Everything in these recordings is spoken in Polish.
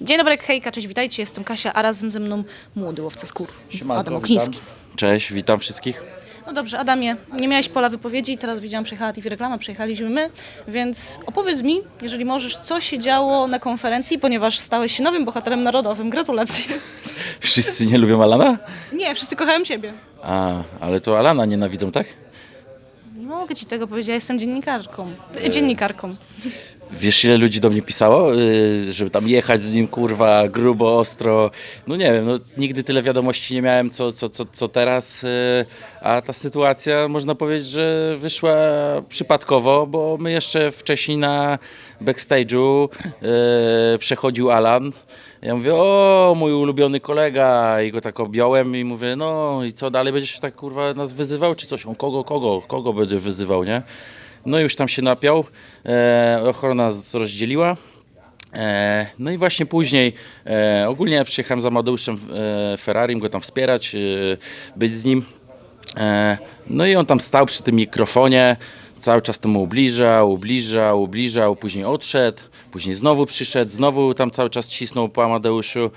Dzień dobry, hejka, cześć, witajcie, jestem Kasia, a razem ze mną młody łowca skór, Siemanko, Adam Okniński. witam. Cześć, witam wszystkich. No dobrze, Adamie, nie miałeś pola wypowiedzi, teraz widziałam, przyjechała TV reklama, przyjechaliśmy my, więc opowiedz mi, jeżeli możesz, co się działo na konferencji, ponieważ stałeś się nowym bohaterem narodowym. Gratulacje. Wszyscy nie lubią Alana? Nie, wszyscy kochają Ciebie. A, ale to Alana nienawidzą, tak? Nie mogę Ci tego powiedzieć, ja jestem dziennikarką. E, Dziennikarką. Wiesz, ile ludzi do mnie pisało, yy, żeby tam jechać z nim, kurwa, grubo, ostro. No nie wiem, no, nigdy tyle wiadomości nie miałem, co, co, co, co teraz. Yy, a ta sytuacja, można powiedzieć, że wyszła przypadkowo, bo my jeszcze wcześniej na backstage'u yy, przechodził Alan. Ja mówię, o, mój ulubiony kolega i go tak objąłem i mówię, no i co, dalej będziesz tak, kurwa, nas wyzywał, czy coś? On kogo, kogo, kogo będzie wyzywał, nie? No już tam się napiął, e, ochrona nas rozdzieliła. E, no i właśnie później, e, ogólnie przyjechałem za Amadeuszem e, Ferrarim, go tam wspierać, e, być z nim. E, no i on tam stał przy tym mikrofonie, cały czas to mu ubliżał, ubliżał, ubliżał, później odszedł, później znowu przyszedł, znowu tam cały czas cisnął po Amadeuszu.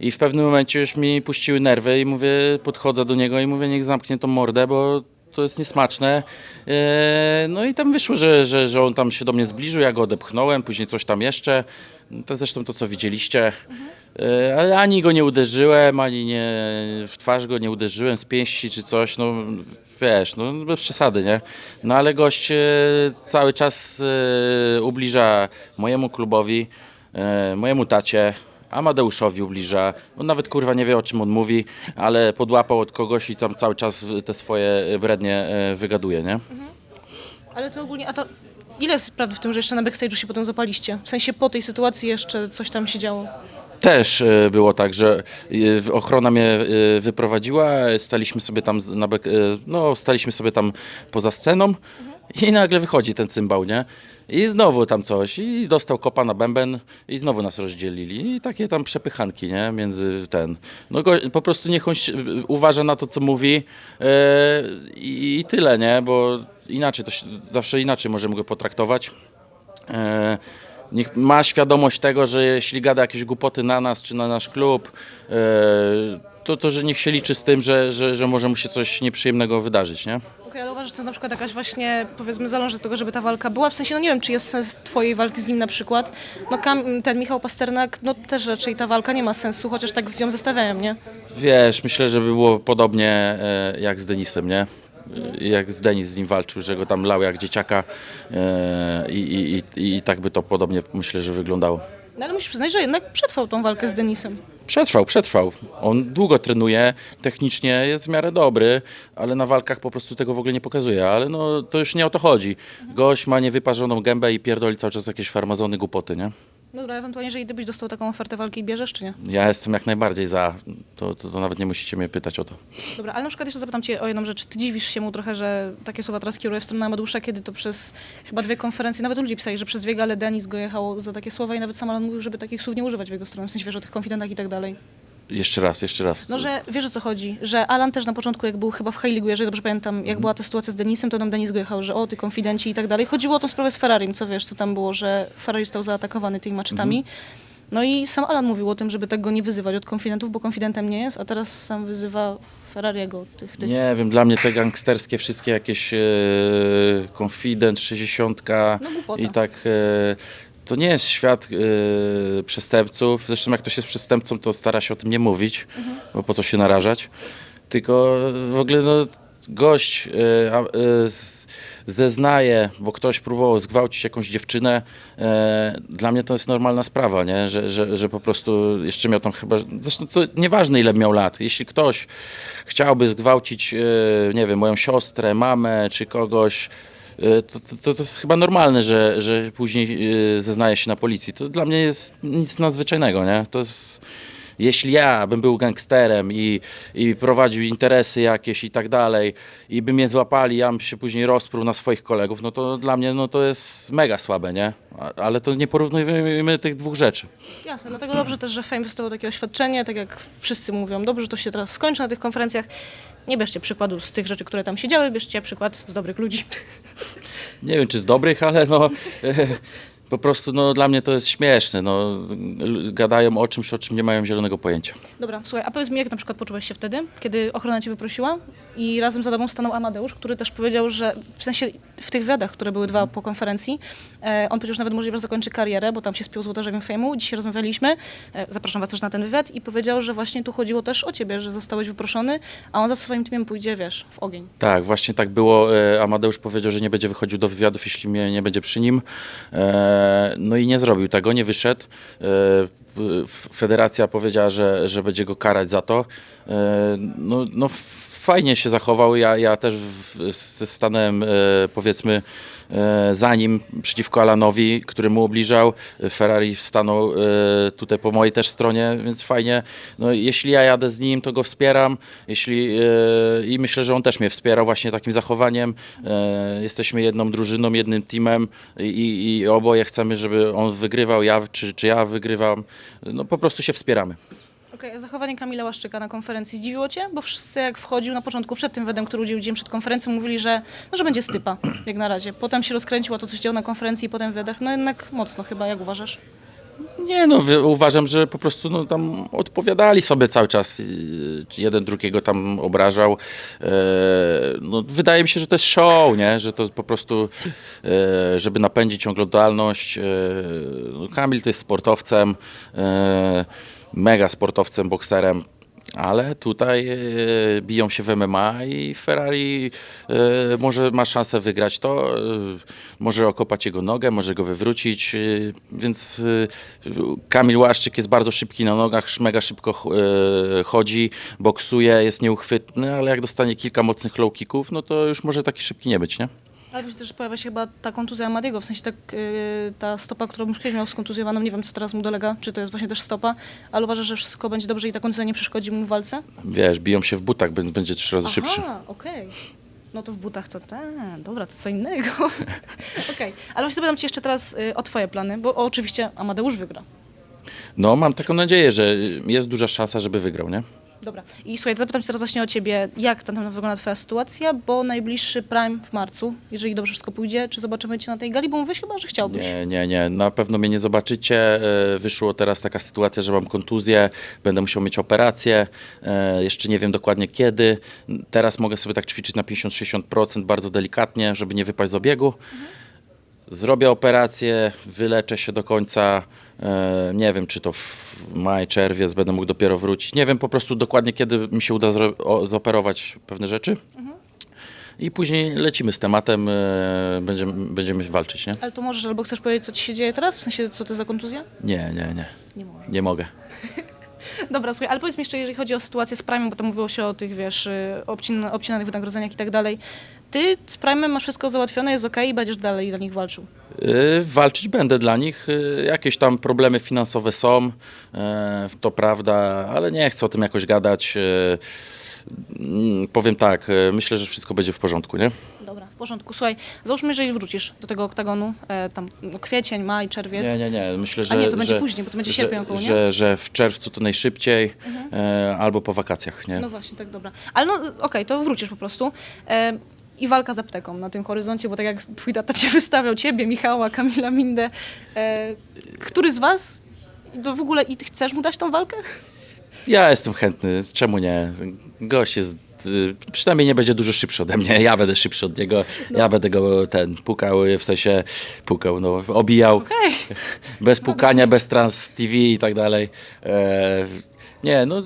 I w pewnym momencie już mi puściły nerwy i mówię, podchodzę do niego i mówię, niech zamknie tą mordę, bo to jest niesmaczne. E, No i tam wyszło, że, że, że on tam się do mnie zbliżył, ja go odepchnąłem, później coś tam jeszcze. To zresztą to, co widzieliście. E, Ale ani go nie uderzyłem, ani nie w twarz go nie uderzyłem z pięści czy coś. No wiesz, no bez przesady, nie? No ale gość e, cały czas e, ubliża mojemu klubowi, e, mojemu tacie. Amadeuszowi ubliża. On nawet kurwa nie wie o czym on mówi, ale podłapał od kogoś i tam cały czas te swoje brednie e, wygaduje, nie? Ale to ogólnie, a to ile jest prawdy w tym, że jeszcze na backstage'u się potem zapaliście? W sensie po tej sytuacji jeszcze coś tam się działo? Też e, było tak, że e, ochrona mnie e, wyprowadziła, staliśmy sobie tam na bek, no staliśmy sobie tam poza sceną i nagle wychodzi ten cymbał, nie? I znowu tam coś i dostał kopa na bęben i znowu nas rozdzielili i takie tam przepychanki, nie? Między ten. No go, po prostu niech on uważa na to, co mówi i, tyle, nie? Bo inaczej to się, zawsze inaczej możemy go potraktować. Niech ma świadomość tego, że jeśli gada jakieś głupoty na nas czy na nasz klub, e, to, to że niech się liczy z tym, że, że, że może mu się coś nieprzyjemnego wydarzyć, nie? Okej, ale uważasz, że to jest na przykład jakaś właśnie, powiedzmy, od tego, żeby ta walka była? W sensie, no nie wiem, czy jest sens twojej walki z nim na przykład. No Kam, ten Michał Pasternak, no też raczej ta walka nie ma sensu, chociaż tak z nią zestawiają, nie? Wiesz, myślę, że by było podobnie e, jak z Denisem, nie? E, Jak z Denis z nim walczył, że go tam lał jak dzieciaka e, i, i, i, i tak by to podobnie myślę, że wyglądało. No ale musisz przyznać, że jednak przetrwał tą walkę z Denisem. Przetrwał, przetrwał. On długo trenuje, technicznie jest w miarę dobry, ale na walkach po prostu tego w ogóle nie pokazuje. Ale no, to już nie o to chodzi. Gość ma niewyparzoną gębę i pierdoli cały czas jakieś farmazony głupoty, nie? Dobra, ewentualnie, jeżeli gdybyś dostał taką ofertę walki, bierzesz czy nie? Ja jestem jak najbardziej za. To, to, to nawet nie musicie mnie pytać o to. Dobra, ale na przykład jeszcze zapytam cię o jedną rzecz. Ty dziwisz się mu trochę, że takie słowa teraz kieruje w stronę Amadusza, kiedy to przez chyba dwie konferencje, nawet ludzie pisali, że przez dwie gale Denis go jechał za takie słowa i nawet sam Alan mówił, żeby takich słów nie używać w jego stronę, w sensie wiesz o tych konfidentach i tak dalej. Jeszcze raz, jeszcze raz. No, że wiesz o co chodzi, że Alan też na początku, jak był chyba w League, jeżeli dobrze pamiętam, jak była ta sytuacja z Denisem, to nam Denis go jechał, że o, ty konfidenci i tak dalej. Chodziło o tą sprawę z Ferrarim, co wiesz, co tam było, że Ferrari został zaatakowany tymi maczetami. No i sam Alan mówił o tym, żeby tak go nie wyzywać od konfidentów, bo konfidentem nie jest, a teraz sam wyzywa Ferrariego, tych, tych. Nie wiem, dla mnie te gangsterskie wszystkie jakieś e, Confident, 60 No, i tak. E, to nie jest świat e, przestępców. Zresztą jak ktoś jest przestępcą, to stara się o tym nie mówić, Mhm. bo po co się narażać. Tylko w ogóle no, gość e, z- zeznaje, bo ktoś próbował zgwałcić jakąś dziewczynę. E, dla mnie to jest normalna sprawa, nie? Że, że, że po prostu jeszcze miał tam chyba. Zresztą to nieważne ile miał lat. Jeśli ktoś chciałby zgwałcić, e, nie wiem, moją siostrę, mamę czy kogoś. E, To, to, to, jest chyba normalne, że, że później e, zeznaje się na policji. To dla mnie jest nic nadzwyczajnego, nie? To jest, jeśli ja bym był gangsterem i, i prowadził interesy jakieś i tak dalej i by mnie złapali, ja bym się później rozpruł na swoich kolegów, no to dla mnie no to jest mega słabe, nie? Ale to nie porównujemy tych dwóch rzeczy. Jasne, dlatego dobrze też, że Fame wystawił takie oświadczenie, tak jak wszyscy mówią, dobrze, to się teraz skończy na tych konferencjach. Nie bierzcie przykładu z tych rzeczy, które tam się działy, bierzcie przykład z dobrych ludzi. Nie wiem, czy z dobrych, ale no... po prostu no, dla mnie to jest śmieszne. No, gadają o czymś, o czym nie mają zielonego pojęcia. Dobra, słuchaj, a powiedz mi, jak na przykład poczułeś się wtedy, kiedy ochrona cię wyprosiła i razem za tobą stanął Amadeusz, który też powiedział, że w sensie w tych wywiadach, które były dwa po konferencji, e, on powiedział, że nawet możliwe, że zakończy karierę, bo tam się spiął z łodarzem fejmu. Dzisiaj rozmawialiśmy, e, zapraszam was też na ten wywiad i powiedział, że właśnie tu chodziło też o ciebie, że zostałeś wyproszony, a on za swoim teamem pójdzie, wiesz, w ogień. Tak, właśnie tak było. E, Amadeusz powiedział, że nie będzie wychodził do wywiadów, jeśli mnie nie będzie przy nim. E, No i nie zrobił tego, nie wyszedł. E, Federacja powiedziała, że, że będzie go karać za to. E, No, no fajnie się zachował. Ja, ja też stanąłem, e, powiedzmy, e, za nim przeciwko Alanowi, który mu obliżał. Ferrari stanął e, tutaj po mojej też stronie, więc fajnie. No, jeśli ja jadę z nim, to go wspieram. Jeśli, I myślę, że on też mnie wspierał właśnie takim zachowaniem. Jesteśmy jedną drużyną, jednym teamem i, i oboje chcemy, żeby on wygrywał, ja czy, czy ja wygrywam. No po prostu się wspieramy. Okej, zachowanie Kamila Łaszczyka na konferencji zdziwiło cię? Bo wszyscy jak wchodził na początku, przed tym wedem, który udzielił przed konferencją, mówili, że, no, że będzie stypa, jak na razie. Potem się rozkręciło to, co się działo na konferencji i potem w wywiadach. No jednak mocno chyba, jak uważasz? Nie no, uważam, że po prostu no, tam odpowiadali sobie cały czas. Jeden drugiego tam obrażał. E, No, wydaje mi się, że to jest show, nie? Że to po prostu, e, żeby napędzić oglądalność. E, No, Kamil to jest sportowcem, e, mega sportowcem, bokserem. Ale tutaj e, biją się w MMA i Ferrari e, może ma szansę wygrać to, e, może okopać jego nogę, może go wywrócić, e, więc e, Kamil Łaszczyk jest bardzo szybki na nogach, mega szybko e, chodzi, boksuje, jest nieuchwytny, ale jak dostanie kilka mocnych low kicków, no to już może taki szybki nie być, nie? Ale też pojawia się chyba ta kontuzja Amadiego, w sensie tak, yy, ta stopa, którą już kiedyś miał skontuzjowaną, nie wiem co teraz mu dolega, czy to jest właśnie też stopa, ale uważasz, że wszystko będzie dobrze i ta kontuzja nie przeszkodzi mu w walce? Wiesz, biją się w butach, więc będzie trzy razy szybszy. Aha, okej. No to w butach to, ta, dobra, to co innego. Okej, ale właśnie zapytam cię jeszcze teraz y, o twoje plany, bo oczywiście Amadeusz wygra. No, mam taką nadzieję, że jest duża szansa, żeby wygrał, nie? Dobra. I słuchaj, zapytam cię teraz właśnie o ciebie, jak tam wygląda twoja sytuacja, bo najbliższy Prime w marcu, jeżeli dobrze wszystko pójdzie, czy zobaczymy cię na tej gali, bo mówisz chyba, że chciałbyś. Nie, nie, nie. Na pewno mnie nie zobaczycie. E, Wyszło teraz taka sytuacja, że mam kontuzję, będę musiał mieć operację. E, Jeszcze nie wiem dokładnie kiedy. Teraz mogę sobie tak ćwiczyć na 50-60% bardzo delikatnie, żeby nie wypaść z obiegu. Zrobię operację, wyleczę się do końca. E, Nie wiem, czy to w maj, czerwiec będę mógł dopiero wrócić. Nie wiem po prostu dokładnie, kiedy mi się uda zoperować pewne rzeczy. I później lecimy z tematem, e, będziemy, będziemy walczyć, nie? Ale to możesz albo chcesz powiedzieć, co ci się dzieje teraz? W sensie, co to za kontuzja? Nie, nie, nie. Nie. Nie mogę. Dobra, słuchaj, ale powiedz mi jeszcze, jeżeli chodzi o sytuację z Prime, bo tam mówiło się o tych, wiesz, y, obcin, obcinanych wynagrodzeniach i tak dalej. Ty z Prime masz wszystko załatwione, jest okej i będziesz dalej dla nich walczył. Y, Walczyć będę dla nich. Y, Jakieś tam problemy finansowe są, to prawda, ale nie chcę o tym jakoś gadać. Mm, Powiem tak, y, myślę, że wszystko będzie w porządku, nie? Dobra, w porządku. Słuchaj, załóżmy, jeżeli wrócisz do tego oktagonu, e, tam no, kwiecień, maj, czerwiec. Nie, nie, nie. Myślę, że. nie, to będzie że, później, bo to będzie że, sierpień około, nie? że, że w czerwcu to najszybciej, y, albo po wakacjach, nie? No właśnie, tak dobra. Ale no okej, to wrócisz po prostu. E, I walka z apteką na tym horyzoncie, bo tak jak twój tata cię wystawiał, ciebie, Michała, Kamila Mindę. E, który z was no w ogóle i ty chcesz mu dać tą walkę? Ja jestem chętny, czemu nie? Gość jest. y, Przynajmniej nie będzie dużo szybszy ode mnie. Ja będę szybszy od niego. Ja będę go ten pukał, w sensie pukał, no, obijał. Okej. Bez pukania, bez trans TV i tak dalej. E, nie, no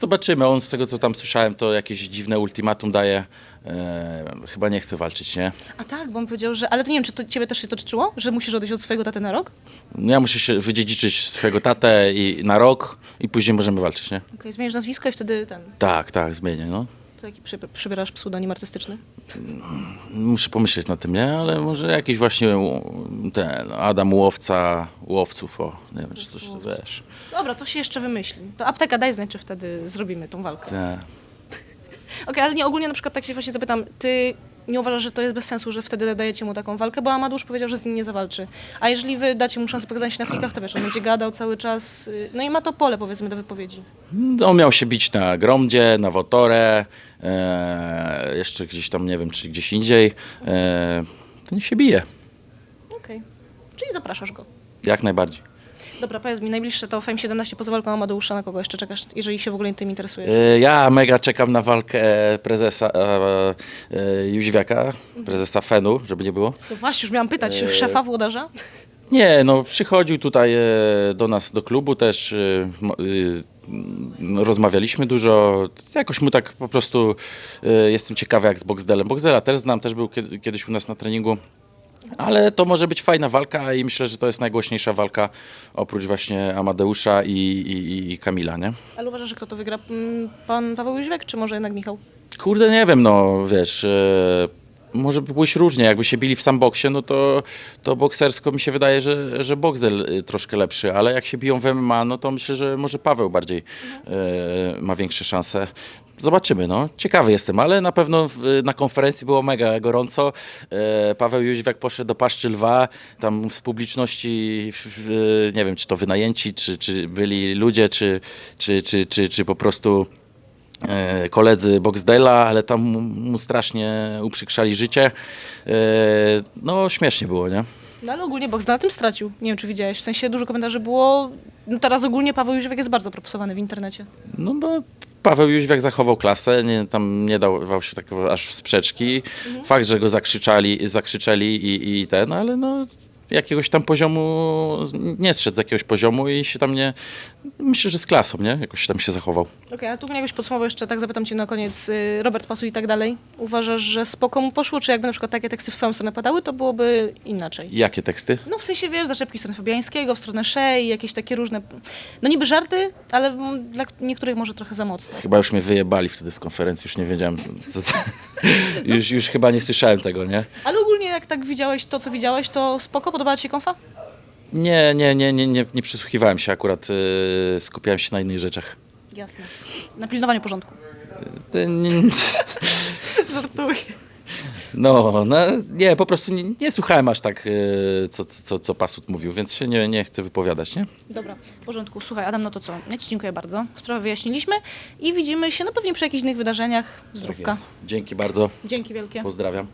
zobaczymy. On z tego co tam słyszałem, to jakieś dziwne ultimatum daje. E, chyba nie chce walczyć, nie? A tak, bo on powiedział, że... Ale to nie wiem, czy to ciebie też się to tyczyło? Że musisz odejść od swojego taty na rok? No, Ja muszę się wydziedziczyć swojego tatę i na rok i później możemy walczyć, nie? Okej, zmienisz nazwisko i wtedy ten... Tak, tak, zmienię, no. Taki przy, przybierasz pseudonim artystyczny. Muszę pomyśleć na tym, nie? Ale może jakiś właśnie ten Adam Łowca łowców, o, nie wiem, czy to to wiesz. Dobra, to się jeszcze wymyśli. To apteka daj znać, czy wtedy zrobimy tą walkę. Te. Okej, ale nie ogólnie na przykład tak się właśnie zapytam, ty nie uważasz, że to jest bez sensu, że wtedy dajecie mu taką walkę, bo Amadusz powiedział, że z nim nie zawalczy. A jeżeli wy dacie mu szansę pokazania się na flikach, to wiesz, on będzie gadał cały czas, y, no i ma to pole powiedzmy do wypowiedzi. On miał się bić na Gromdzie, na Wotorę, e, jeszcze gdzieś tam, nie wiem, czy gdzieś indziej. E, to niech się bije. Okej. Czyli zapraszasz go. Jak najbardziej. Dobra, powiedz mi, najbliższe to Fame 17 poza walką Amadeusza, na kogo jeszcze czekasz, jeżeli się w ogóle tym interesujesz? E, Ja mega czekam na walkę prezesa e, e, Jóźwiaka, prezesa Fenu, żeby nie było. No właśnie, już miałam pytać, Eee. szefa włodarza? Nie, no przychodził tutaj e, do nas do klubu też, e, e, rozmawialiśmy dużo, jakoś mu tak po prostu e, jestem ciekawy jak z Boxdelem. Boxdela też znam, też był kiedy- kiedyś u nas na treningu. Ale to może być fajna walka i myślę, że to jest najgłośniejsza walka oprócz właśnie Amadeusza i, i, i Kamila, nie? Ale uważasz, że kto to wygra? Mm, Pan Paweł Jóźwiak, czy może jednak Michał? Kurde, nie wiem, no wiesz, e, może by pójść różnie. Jakby się bili w sam boksie, no to, to boksersko mi się wydaje, że, że Boxdel y, troszkę lepszy, ale jak się biją w MMA, no to myślę, że może Paweł bardziej e, ma większe szanse. Zobaczymy, no. Ciekawy jestem, ale na pewno w, na konferencji było mega gorąco. E, Paweł Jóźwiak poszedł do Paszczy Lwa, tam z publiczności, w, nie wiem, czy to wynajęci, czy, czy byli ludzie, czy, czy, czy, czy, czy po prostu koledzy Boxdela, ale tam mu, strasznie uprzykrzali życie. E, no, śmiesznie było, nie? No ale ogólnie Box na tym stracił. Nie wiem, czy widziałeś. W sensie dużo komentarzy było. No teraz ogólnie Paweł Jóźwiak jest bardzo propsowany w internecie. No bo Paweł Jóźwiak zachował klasę, nie, tam nie dawał się tak aż w sprzeczki. Fakt, że go zakrzyczali, zakrzyczeli i, i ten, ale no jakiegoś tam poziomu, nie zszedł z jakiegoś poziomu i się tam nie, myślę, że z klasą, nie? Jakoś tam się zachował. Okej, a tu jakbyś podsumował jeszcze, tak zapytam cię na koniec, y, Robert Pasu i tak dalej. Uważasz, że spoko mu poszło, czy jakby na przykład takie teksty w twoją stronę padały, to byłoby inaczej? Jakie teksty? No w sensie, wiesz, zaczepki w stronę Fabiańskiego, w stronę Szej, jakieś takie różne, no niby żarty, ale mm, dla niektórych może trochę za mocne. Chyba już mnie wyjebali wtedy z konferencji, już nie wiedziałem. Co już, już chyba nie słyszałem tego, nie? Ale ogólnie jak tak widziałeś to, co widziałeś, to spoko, podobała ci się konfa? Nie, nie, nie, nie, nie, nie przysłuchiwałem się akurat, yy, skupiałem się na innych rzeczach. Jasne. Na pilnowaniu porządku. Nie- Żartuję. No, no, nie, po prostu nie, nie słuchałem aż tak, yy, co, co, co Pasut mówił, więc się nie, nie chcę wypowiadać, nie? Dobra, w porządku. Słuchaj, Adam, no to co? Ja ci dziękuję bardzo. Sprawę wyjaśniliśmy i widzimy się no pewnie przy jakichś innych wydarzeniach. Zdrówka. Tak. Dzięki bardzo, Dzięki wielkie. pozdrawiam.